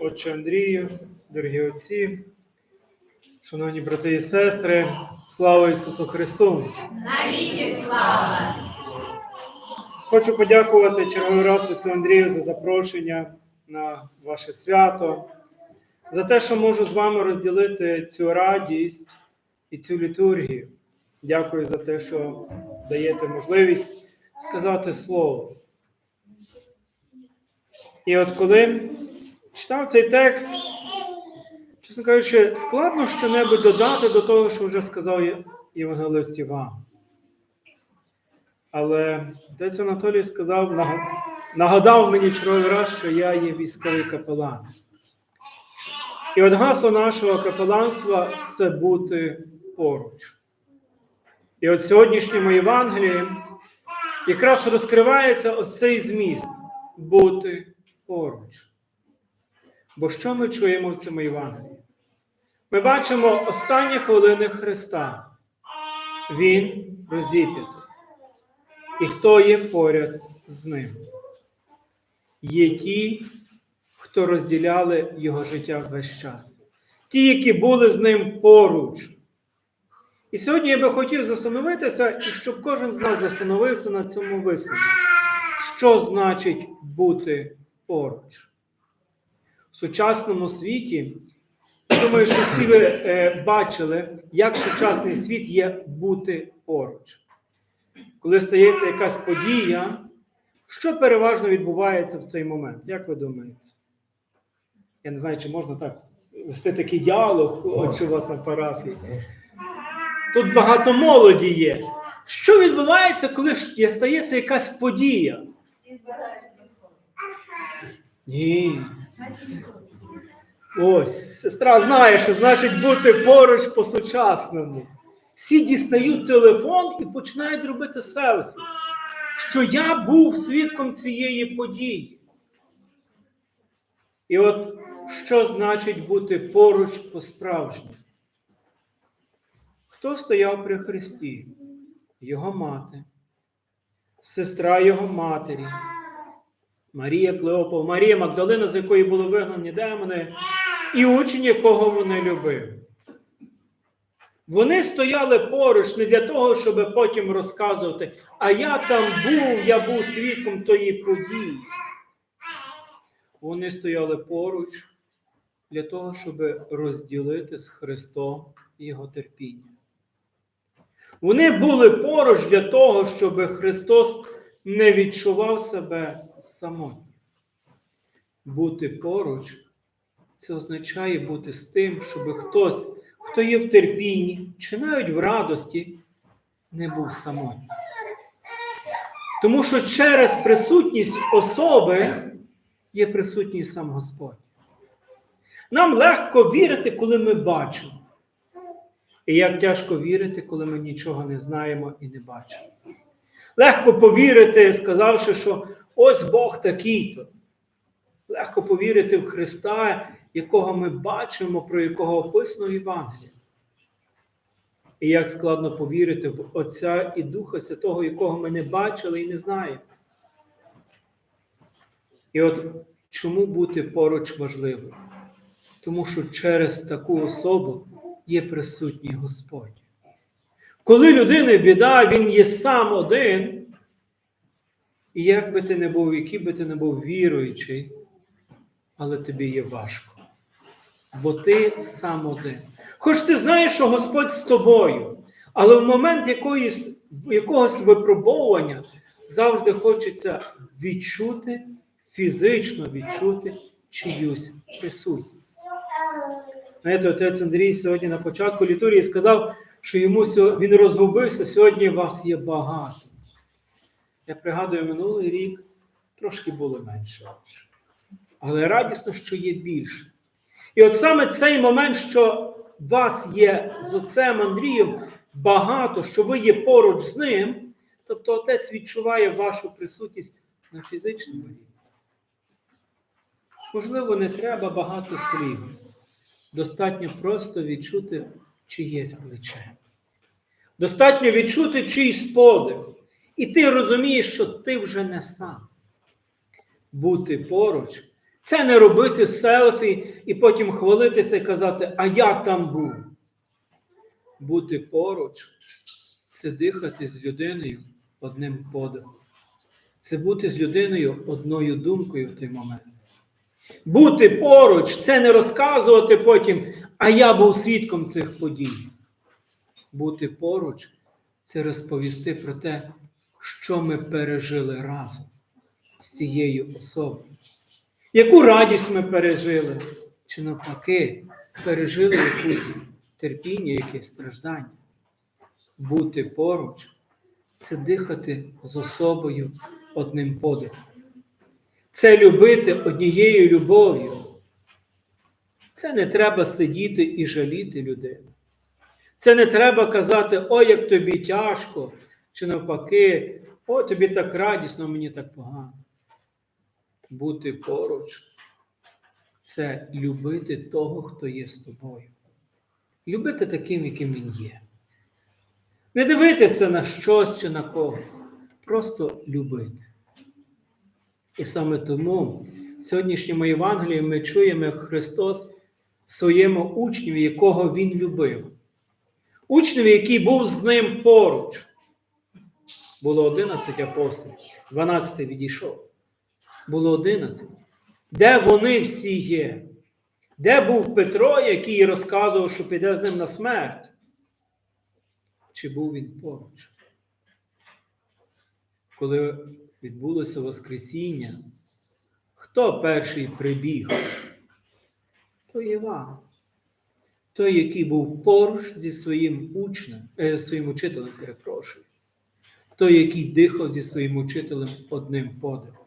отче Андрію, дорогі отці, шановні брати і сестри, слава Ісусу Христу! Навіки слава! Хочу подякувати черговий раз отцю Андрію за запрошення на ваше свято, за те, що можу з вами розділити цю радість і цю літургію. Дякую за те, що даєте можливість сказати слово. І от коли читав цей текст, чесно кажучи, складно щонебудь додати до того, що вже сказав Євангелист Іван. Але отець Анатолій сказав, нагадав мені черговий раз, що я є військовий капелан. І от гасло нашого капеланства це бути поруч. І от сьогоднішньому Євангелії якраз розкривається ось цей зміст бути поруч. Бо що ми чуємо в цьому Євангелії? Ми бачимо останні хвилини Христа. Він розіп'ятий. І хто є поряд з ним? Є ті, хто розділяли його життя весь час. Ті, які були з ним поруч. І сьогодні я би хотів застановитися, і щоб кожен з нас застановився на цьому висновку. Що значить бути поруч? Сучасному світі, думаю, що всі ви е, бачили, як сучасний світ є бути поруч. Коли стається якась подія, що переважно відбувається в цей момент? Як ви думаєте? Я не знаю, чи можна так вести такий діалог, от чи у вас на парафії. Тут багато молоді є. Що відбувається, коли стається якась подія? Ні. Ось, сестра знає, що значить бути поруч по-сучасному. Всі дістають телефон і починають робити селфі. Що я був свідком цієї події. І от що значить бути поруч по-справжньому? Хто стояв при Христі? Його мати, сестра його матері, Марія Клеопова, Марія Магдалина, з якої були вигнані демони, і учень, якого вони любили. Вони стояли поруч не для того, щоб потім розказувати, а я там був, я був свідком тої події. Вони стояли поруч для того, щоб розділити з Христом його терпіння. Вони були поруч для того, щоб Христос не відчував себе самотнім. Бути поруч це означає бути з тим, щоб хтось, хто є в терпінні, чи навіть в радості, не був самотнім. Тому що через присутність особи є присутній сам Господь. Нам легко вірити, коли ми бачимо. І як тяжко вірити, коли ми нічого не знаємо і не бачимо. Легко повірити, сказавши, що ось Бог такий-то. Легко повірити в Христа, якого ми бачимо, про якого описано в Євангелії. І як складно повірити в Отця і Духа Святого, якого ми не бачили і не знаємо. І от чому бути поруч важливо? Тому що через таку особу є присутній Господь. Коли людини біда, він є сам один, і як би ти не був, який би ти не був віруючий, але тобі є важко. Бо ти сам один. Хоч ти знаєш, що Господь з тобою, але в момент якоїсь, якогось випробовування завжди хочеться відчути, фізично відчути чиюсь присутність. Знаєте, отець Андрій сьогодні на початку літургії сказав, що йому він розгубився, сьогодні вас є багато. Я пригадую, минулий рік трошки було менше. Але радісно, що є більше. І от саме цей момент, що вас є з отцем Андрієм багато, що ви є поруч з ним, тобто отець відчуває вашу присутність на фізичному рівні. Можливо, не треба багато слів. Достатньо просто відчути чиєсь плече. Достатньо відчути чийсь подих. І ти розумієш, що ти вже не сам. Бути поруч Це не робити селфі і потім хвалитися і казати, а я там був. Бути поруч це дихати з людиною одним подихом. Це бути з людиною одною думкою в той момент. Бути поруч це не розказувати потім, а я був свідком цих подій. Бути поруч це розповісти про те, що ми пережили разом з цією особою. Яку радість ми пережили, чи навпаки, пережили якусь терпіння, якесь страждання. Бути поруч це дихати з особою одним подихом. Це любити однією любов'ю. Це не треба сидіти і жаліти людину. Це не треба казати, ой, як тобі тяжко, чи навпаки, о, тобі так радісно, мені так погано. Бути поруч це любити того, хто є з тобою. Любити таким, яким він є. Не дивитися на щось чи на когось. Просто любити. І саме тому в сьогоднішньому Євангелії ми чуємо, як Христос своєму учневі, якого Він любив. Учневі, який був з ним поруч. Було 11 апостолів, 12 відійшов. Було 11. Де вони всі є? Де був Петро, який розказував, що піде з ним на смерть? Чи був він поруч? Коли відбулося Воскресіння, хто перший прибіг? То Іван. Той, який був поруч зі своїм учнем, е, своїм учителем, перепрошую. Той, який дихав зі своїм учителем одним подихом.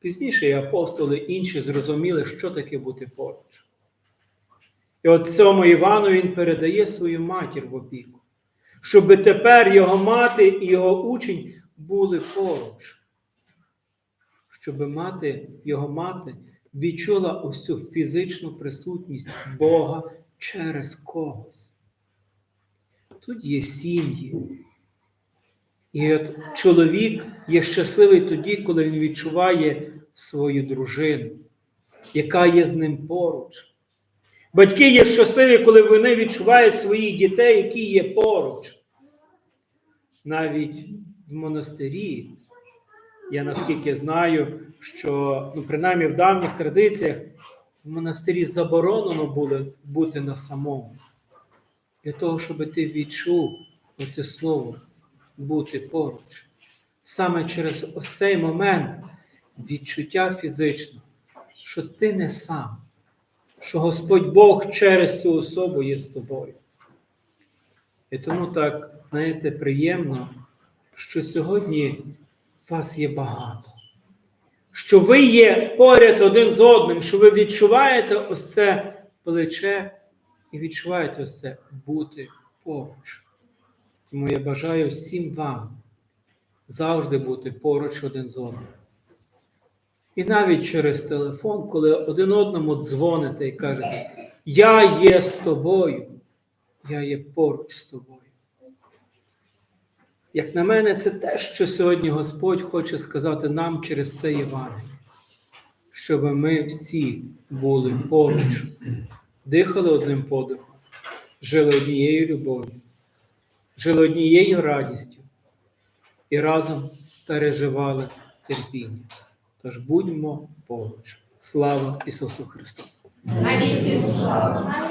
Пізніше і апостоли інші зрозуміли, що таке бути поруч. І от цьому Івану він передає свою матір в опіку, щоб тепер його мати і його учень були поруч. Щоб мати, його мати відчула усю фізичну присутність Бога через когось. Тут є сім'ї. І от чоловік є щасливий тоді, коли він відчуває свою дружину, яка є з ним поруч. Батьки є щасливі, коли вони відчувають своїх дітей, які є поруч. Навіть в монастирі, я наскільки знаю, що ну, принаймні в давніх традиціях в монастирі заборонено було бути на самому. Для того, щоб ти відчув оце слово бути поруч. Саме через цей момент відчуття фізично, що ти не сам, що Господь Бог через цю особу є з тобою. І тому так, знаєте, приємно, що сьогодні вас є багато, що ви є поряд один з одним, що ви відчуваєте ось це плече і відчуваєте ось це бути поруч. Тому я бажаю всім вам завжди бути поруч один з одним. І навіть через телефон, коли один одному дзвоните і кажете, я є з тобою, я є поруч з тобою. Як на мене, це те, що сьогодні Господь хоче сказати нам через це Євангеліє, щоб ми всі були поруч, дихали одним подихом, жили однією любов'ю, жили однією радістю і разом переживали терпіння. Тож будьмо поруч. Слава Ісусу Христу! Навіки слава.